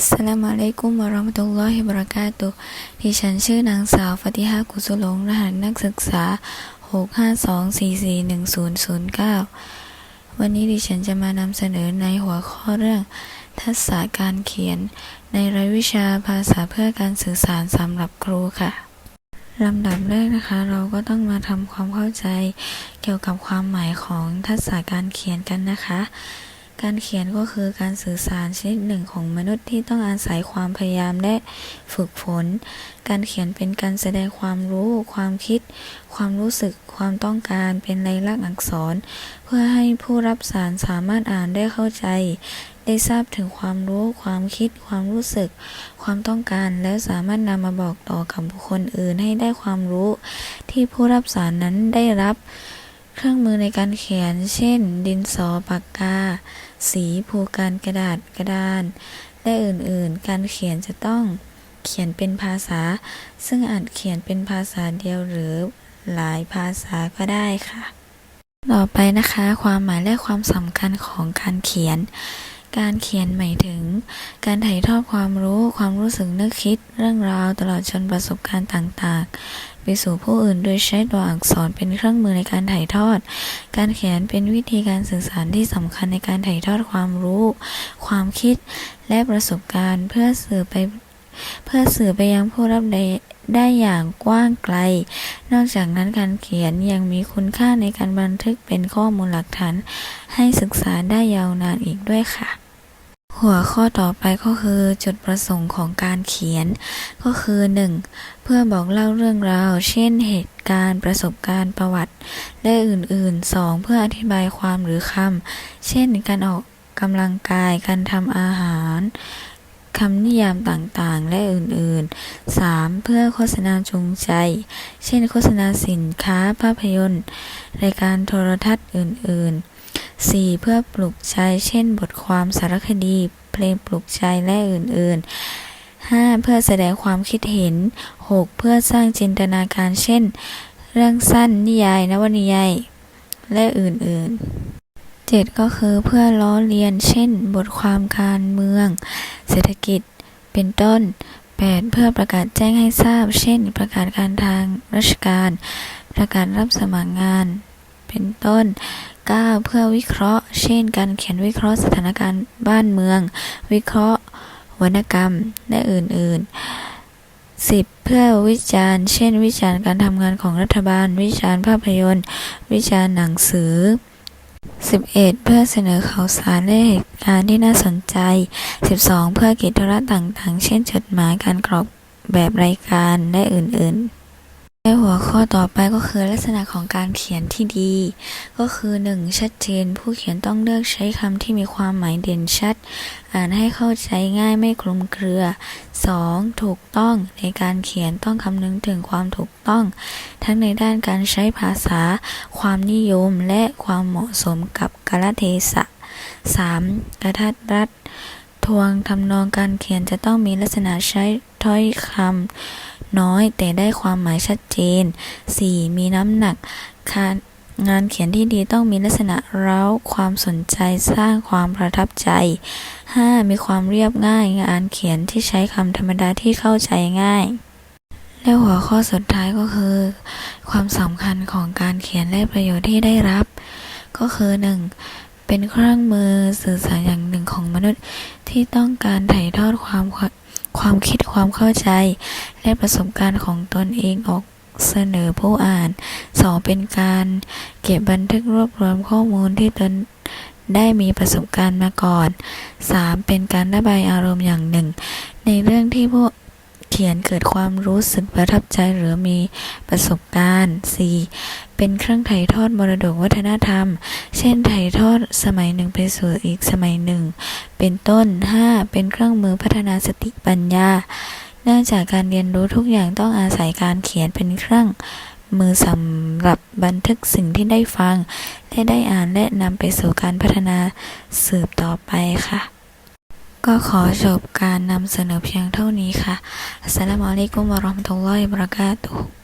อัสสลามุอะลัยกุมวะเราะมะตุลลอฮิวะบะเราะกาตุดิฉันชื่อนางสาวฟาติฮะกุสุลงรหัสนักศึกษา 652441009 วันนี้ดิฉันจะมานำเสนอในหัวข้อเรื่อง ทักษะการเขียน ในรายวิชาภาษาเพื่อการสื่อสารสำหรับครูค่ะลำดับแรกนะคะ เราก็ต้องมาทำความเข้าใจเกี่ยวกับความหมายของทักษะการเขียนกันนะคะ การเขียนก็คือการสื่อสารชนิดหนึ่งของมนุษย์ที่ต้องอาศัยความพยายามและฝึกฝน การเขียนเป็นการแสดงความรู้ ความคิด ความรู้สึก ความต้องการเป็นลายลักษณ์อักษร เพื่อให้ผู้รับสารสามารถอ่านได้เข้าใจ ได้ทราบถึงความรู้ ความคิด ความรู้สึก ความต้องการ และสามารถนำมาบอกต่อกับบุคคลอื่นให้ได้ความรู้ ที่ผู้รับสารนั้นได้รับ เครื่องมือในการเขียน เช่น ดินสอปากกา สีผูกการกระดาษกระดาน และอื่นๆ การเขียนจะต้องเขียนเป็นภาษา ซึ่งอาจเขียนเป็นภาษาเดียวหรือหลายภาษาก็ได้ค่ะ ต่อไปนะคะ ความหมายและความสำคัญของการเขียน การเขียนหมายถึง การถ่ายทอดความรู้ความรู้สึกนึกคิดเรื่องราวตลอดจนประสบการณ์ต่างๆ ไปสู่ผู้อื่นโดยใช้ตัวอักษรเป็นเครื่องมือในการถ่ายทอด การเขียนเป็นวิธีการสื่อสารที่สำคัญในการถ่ายทอดความรู้ ความคิดและประสบการณ์เพื่อสื่อไป เพื่อสื่อไปยังผู้รับได้ได้อย่างกว้างไกล นอกจากนั้นการเขียนยังมีคุณค่าในการบันทึกเป็นข้อมูลหลักฐานให้ศึกษาได้ยาวนานอีกด้วยค่ะ หัวข้อต่อไปก็คือจุดประสงค์ของการเขียน ก็คือ 1. เพื่อบอกเล่าเรื่องราว เช่นเหตุการณ์ประสบการณ์ประวัติ และอื่นๆ 2. เพื่ออธิบายความหรือคำเช่นการออกกำลังกายการทำอาหาร คำนิยามต่างๆ และอื่นๆ 3. เพื่อโฆษณาจูงใจ เช่น โฆษณาสินค้าภาพยนตร์ รายการโทรทัศน์อื่น ๆ 4. เพื่อปลุกใจ เช่น บทความสารคดี เพลงปลุกใจและอื่นๆ 5. เพื่อแสดงความคิดเห็น 6. เพื่อสร้างจินตนาการ เช่น เรื่องสั้น นิยาย นวนิยาย และอื่นๆ 7. ก็คือเพื่อล้อเลียน เช่น บทความการเมือง เศรษฐกิจ เป็นต้น 8. เพื่อประกาศแจ้งให้ทราบ เช่น ประกาศการทางราชการ ประกาศรับสมัครงาน เป็นต้น 9. เพื่อวิเคราะห์ เช่น การเขียนวิเคราะห์สถานการณ์บ้านเมือง วิเคราะห์วรรณกรรม และอื่น ๆ 10. เพื่อวิจารณ์ เช่น วิจารณ์การทำงานของรัฐบาล วิจารณ์ภาพยนตร์ วิจารณ์หนังสือ 11. เพื่อเสนอข่าวสารและเหตุการณ์ที่น่าสนใจ 12. เพื่อกิจธุระต่างๆ เช่นจดหมายการกรอกแบบรายการและอื่น ๆ และหัวข้อต่อไปก็คือลักษณะของการเขียนที่ดี ก็คือ 1. ชัดเจน ผู้เขียนต้องเลือกใช้คำที่มีความหมายเด่นชัด อ่านให้เข้าใจง่ายไม่คลุมเครือ 2. ถูกต้องในการเขียนต้องคำนึงถึงความถูกต้อง ทั้งในด้านการใช้ภาษา ความนิยมและความเหมาะสมกับกาลเทศะ 3. กระทัดรัดทวงทำนองการเขียนจะต้องมีลักษณะใช้ถ้อยคำ น้อยแต่ได้ความหมายชัดเจน 4. มีน้ำหนักงานเขียนที่ดีต้องมีลักษณะเร้าความสนใจสร้างความประทับใจ 5. มีความเรียบง่ายงานเขียนที่ใช้คำธรรมดาที่เข้าใจง่ายและหัวข้อสุดท้ายก็คือ ความสำคัญของการเขียนและประโยชน์ที่ได้รับ ก็คือ 1. เป็นเครื่องมือสื่อสารอย่างหนึ่งของมนุษย์ที่ต้องการถ่ายทอดความความคิด ความเข้าใจ และประสบการณ์ของตนเองออกเสนอผู้อ่าน 2. เป็นการเก็บบันทึกรวบรวมข้อมูลที่ตนได้มีประสบการณ์มาก่อน 3. เป็นการระบายอารมณ์อย่างหนึ่ง ในเรื่องที่ผู้ เขียนเกิดความรู้สึกประทับใจหรือมีประสบการณ์ 4. เป็นเครื่องถ่ายทอดมรดกวัฒนธรรม เช่นถ่ายทอดสมัยหนึ่งไปสู่อีกสมัยหนึ่ง เป็นต้น 5. เป็นเครื่องมือพัฒนาสติปัญญา เนื่องจากการเรียนรู้ทุกอย่างต้องอาศัยการเขียนเป็นเครื่องมือสำหรับบันทึกสิ่งที่ได้ฟัง และได้อ่านและนำไปสู่การพัฒนาสืบต่อไปค่ะ ก็ขอจบการนำเสนอเพียงเท่านี้ค่ะอัสลามอะลัยกุมวะเราะห์มะตุลลอฮิวะบะเราะกาตุฮ์